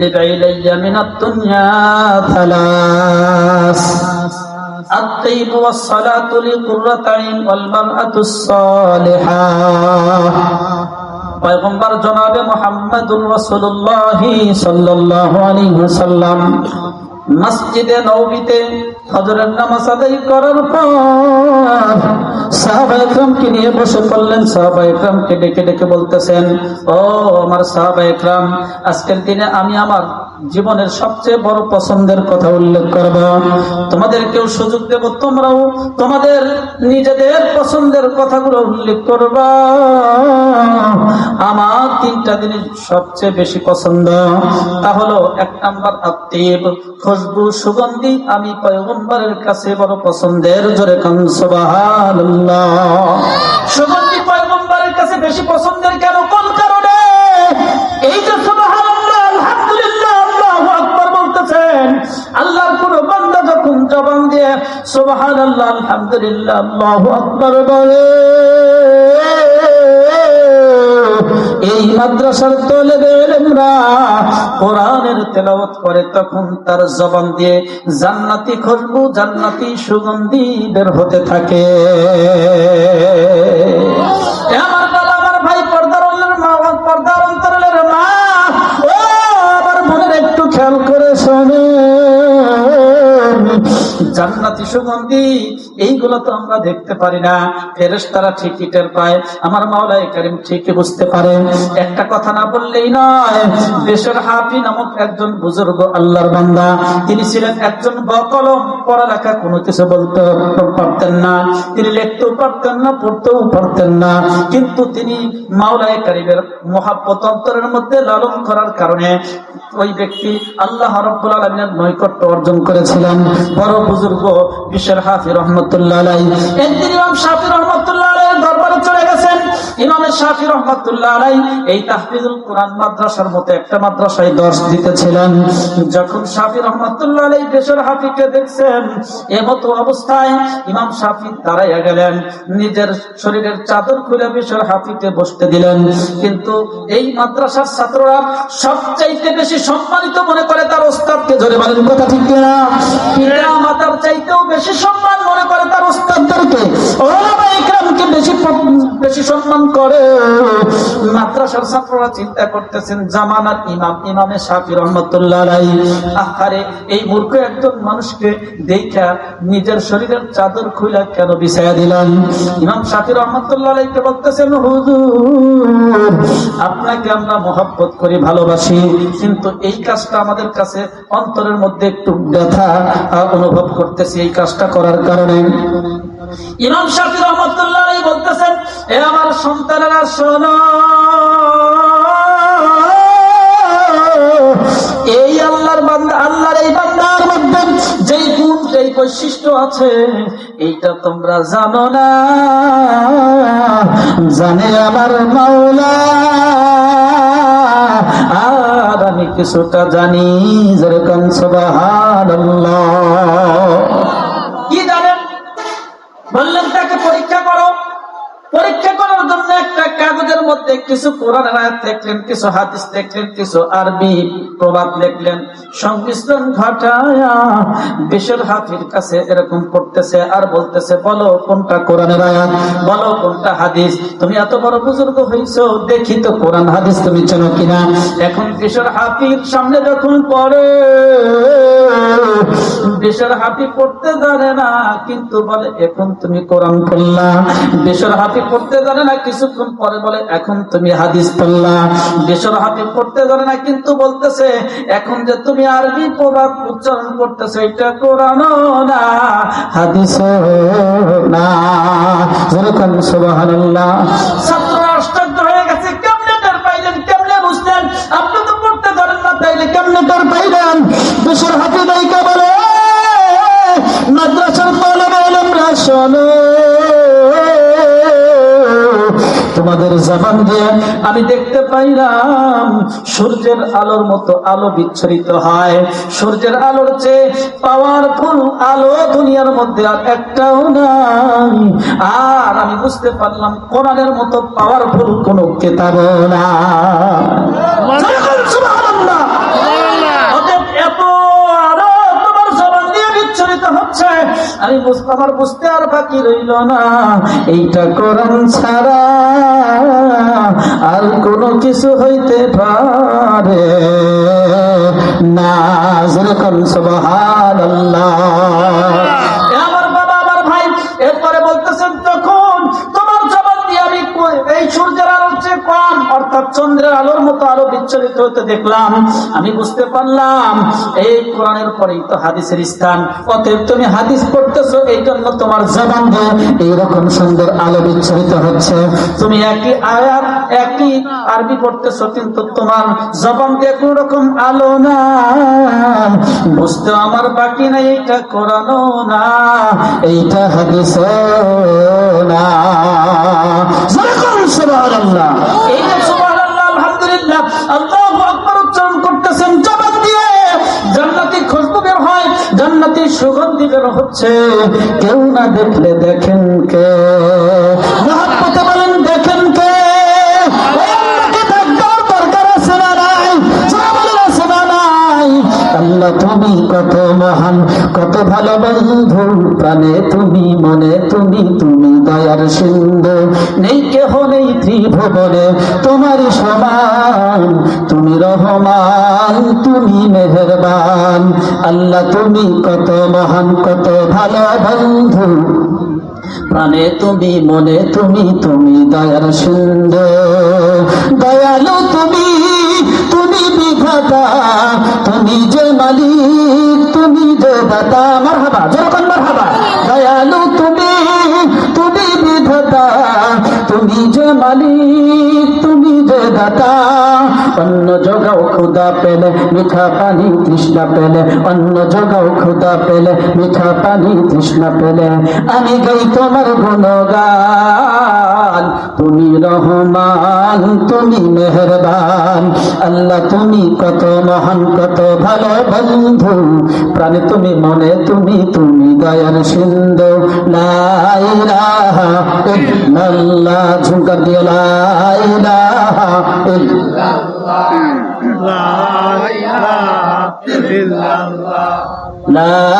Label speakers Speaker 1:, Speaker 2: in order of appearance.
Speaker 1: إلي من الدنيا ثلاث الطيب والصلاة لقرة عين والمرأة الصالحة পয়গম্বর জনাবে মোহাম্মদুর রাসূলুল্লাহ সাল্লাল্লাহু আলাইহি ওয়াসাল্লাম। মসজিদে নববীতে হজরের নামাজ আদায় করার পর সাহাবা নিয়ে বসে পড়লেন। সাহাবা একরামকে ডেকে ডেকে বলতেছেন, ও আমার সাহাবা একরাম, আজকের দিনে আমি আমার জীবনের সবচেয়ে বড় পছন্দের কথা উল্লেখ করব। তোমাদের কেউ সুযোগ দেব, তোমরাও তোমাদের নিজেদের পছন্দের কথাগুলো উল্লেখ করবা। আমার তিনটা জিনিস সবচেয়ে বেশি পছন্দ, তা হলো এক নাম্বার আত্মীব খুশবু, সুগন্ধি। আমি পয়গম্বরের কাছে বড় পছন্দের জোরে কান সুগন্ধি পয়গম্বরের কাছে বেশি পছন্দের কেন? আলহামদুলিল্লাহ, আল্লাহু বলে। এই মাদ্রাসার এলেমরা কোরআনের তেলাওয়াত করে, তখন তার জবান দিয়ে জান্নাতি খুশবু জান্নাতি সুগন্ধি বের হতে থাকে। সুগন্ধি এইগুলো তো আমরা দেখতে পারি না। ফেরেস তারা ঠিকই টের পায়। আমার মাওলাই করিম ঠিকই বুঝতে পারে। একটা কথা না বললেই নয় দেশের হাফি নামক একজন বুজুর্গ আল্লাহর বান্দা, তিনি ছিলেন একজন বকলম, পড়ালেখা কোনো কিছু বলতে পারতেন না। তিনি লিখতেও পারতেন না, পড়তেও পারতেন না। কিন্তু তিনি মাওলাই করিমের মহাব্বত অন্তরের মধ্যে লালন করার কারণে ওই ব্যক্তি আল্লাহ রব্বুল আলমিনের নৈকট্য অর্জন করেছিলেন। বড় বুজুর্গ বিশ্বের হাফি রহমতুল্লাহ একদিন ইমাম শাফি রহমতুল্লাহ রহমতুল্লাহ আলাই এই তাহফিজুল কোরআন মাদ্রাসার মতো একটা মাদ্রাসায় দিতেছিলেন। যখন রহমতুল্লাহ আলাই দেশের হাফিকে দেখছেন, এমতো অবস্থায় ইমাম দাঁড়াইয়া গেলেন। নিজের শরীরের চাদর খুলে বিশ্বের হাফিকে বসতে দিলেন। কিন্তু এই মাদ্রাসার ছাত্ররা সবচাইতে বেশি সম্মানিত মনে করে তার ওস্তাদকে। ধরে বলেন, কথা ঠিক পিতা মাতার চাইতেও বেশি সম্মান মনে করে তার ওস্তাদদেরকে। ইকরামকে বেশি বেশি সম্মান করে। মাদ্রাসার ছাত্ররা চিন্তা করতেছেন জামানার ইমাম, ইমামে শাফি রহমতুল্লাহ আলাই আহারে, এই মূর্খ একজন মানুষকে দেখা নিজের শরীরের চাদর খুলে কেন বিছাইয়া দিলেন? ইমাম শাফি রহমতুল্লাহ আলাইকে বলতেছেন, হুজুর, আপনাকে আমরা মহব্বত করি, ভালোবাসি, কিন্তু এই কাজটা আমাদের কাছে অন্তরের মধ্যে একটু ব্যথা অনুভব করতেছি এই কাজটা করার কারণে। ইমাম শাফি আলাই বলতেছেন, এ আমার সন্তানেরা, শোনো। এই আল্লাহর বান্দা, আল্লাহর এই বান্দার মধ্যে যেই গুণ, যেই বৈশিষ্ট্য আছে, এইটা তোমরা জানো না। জানে আমার মাওলা। আর আমি কিছুটা জানি, যেরকম সুবহানাল্লাহ। মধ্যে কিছু কোরআনের আয়াত লিখলেন কিছু হাদিস লিখলেন কিছু আরবি প্রবাদ লিখলেন সংমিশ্রণ ঘটায়া হাফির কাছে এরকম পড়তেছে আর বলতেছে, বলো কোনটা কোরআনের আয়াত? বলো কোনটা হাদিস? তুমি এত বড় বুজুর্গ হইছো, দেখি তো কোরআন হাদিস তুমি চেনো কিনা? এখন বিশের হাফির সামনে যখন পড়ে দেশের হাতি পড়তে জানে না, কিন্তু বলে, এখন তুমি কোরআন পড়লা। দেশের হাতি পড়তে জানে না, কিছুক্ষণ পরে বলে, এখন তুমি হাদিস পড়লা। দেশের হাতি পড়তে জানে না, কিন্তু বলতেছে, এখন যে তুমি আরবি প্রবাদ উচ্চারণ করতেছে, এটা কোরআন না হাদিস আপনি তো পড়তে জানেন না, তাইলে কেমনে টের পাইলেন? দেশের হাতে দায়িকা বলে তোমাদের জবান দিয়ে আমি দেখতে পাইলাম, সূর্যের আলোর মতো আলো বিচ্ছরিত হয়। সূর্যের আলোর চেয়ে পাওয়ারফুল আলো দুনিয়ার মধ্যে আর একটাও নাই। আর আমি বুঝতে পারলাম, কোরআনের মতো পাওয়ারফুল কোন কেতাব না আমি আমার বুঝতে আর বাকি রইল না। এইটা কোরআন ছাড়া আর কোনো কিছু হইতে পারে না। যেরকম সুবহানাল্লাহ। এ চন্দ্রের আলোর মতো আলো বিচ্ছরিত হতে দেখলাম, আমি বুঝতে পারলাম, এই কোরআনের পরেই তো হাদিসের স্থান। অতএব তুমি হাদিস পড়তেছো, এই জন্য তোমার জবান এইরকম সুন্দর আলো বিচ্ছরিত হচ্ছে। তুমি একই আয়াত, একই আরবি পড়তেছো, কিন্তু তোমার জবান দিয়ে কোন রকম আলো না বুঝতে আমার বাকি নাই, এইটা কোরআনও না, এইটা হাদিস না। সুবহানাল্লাহ। হয় সুগন্ধি যেন হচ্ছে? কেউ না দেখলে দেখেন কে? বলেন, দেখেন তুমি কত মহান, কত ভালো বন্ধু, প্রাণে তুমি, মনে তুমি তুমি দয়ার সিন্ধু, নেই কেহ নেই ত্রিভুবনে। তোমারই সমান, তুমি রহমান, তুমি মেহেরবান। আল্লাহ, তুমি কত মহান, কত ভালো বন্ধু। প্রাণে তুমি, মনে তুমি তুমি দয়ার সুন্দর দয়ালু তুমি তুমি বিধাতা, তুমি যে মালিক, তুমি যে দাতা মার হাবা যেরকম খুদা পেলে মিঠা পানি, তৃষ্ণা পেলে অন্য জগাও খুদা পেলে মিঠা পানি, তৃষ্ণা পেলে। আমি গাই তোমার গুণগান, তুমি রহমান, তুমি মেহরবান। আল্লাহ, তুমি কত মহান, কত ভালো বন্ধু। প্রাণে তুমি, মনে তুমি তুমি দয়ার সিন্ধু। ঝুমকার দিয়ে লাইলাহা ইল্লাল্লাহ। লা